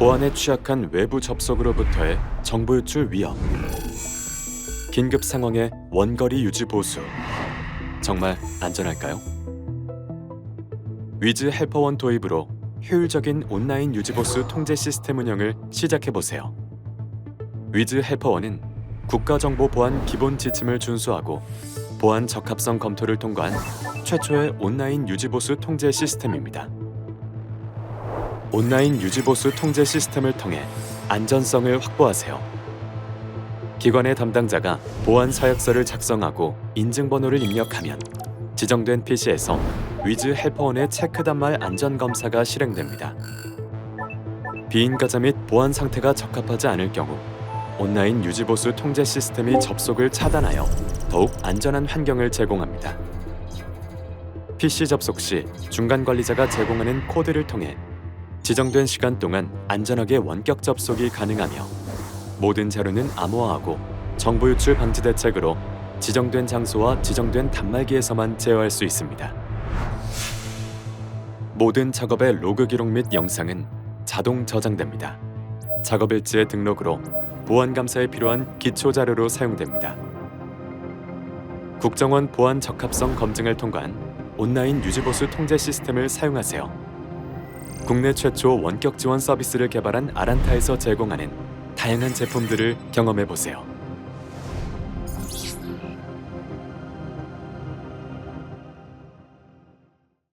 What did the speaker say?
보안에 취약한 외부 접속으로부터의 정보 유출 위험. 긴급 상황의 원거리 유지 보수. 정말 안전할까요? 위즈 헬퍼원 도입으로 효율적인 온라인 유지 보수 통제 시스템 운영을 시작해 보세요. 위즈 헬퍼원은 국가정보 보안 기본 지침을 준수하고 보안 적합성 검토를 통과한 최초의 온라인 유지보수 통제 시스템입니다. 온라인 유지보수 통제 시스템을 통해 안전성을 확보하세요. 기관의 담당자가 보안 서약서를 작성하고 인증번호를 입력하면 지정된 PC에서 위즈 헬퍼원의 체크 단말 안전 검사가 실행됩니다. 비인 가자 및 보안 상태가 적합하지 않을 경우 온라인 유지보수 통제 시스템이 접속을 차단하여 더욱 안전한 환경을 제공합니다. PC 접속 시 중간 관리자가 제공하는 코드를 통해 지정된 시간 동안 안전하게 원격 접속이 가능하며 모든 자료는 암호화하고 정보 유출 방지 대책으로 지정된 장소와 지정된 단말기에서만 제어할 수 있습니다. 모든 작업의 로그 기록 및 영상은 자동 저장됩니다. 작업 일지의 등록으로 보안 감사에 필요한 기초 자료로 사용됩니다. 국정원 보안 적합성 검증을 통과한 온라인 유지보수 통제 시스템을 사용하세요. 국내 최초 원격 지원 서비스를 개발한 아란타에서 제공하는 다양한 제품들을 경험해 보세요.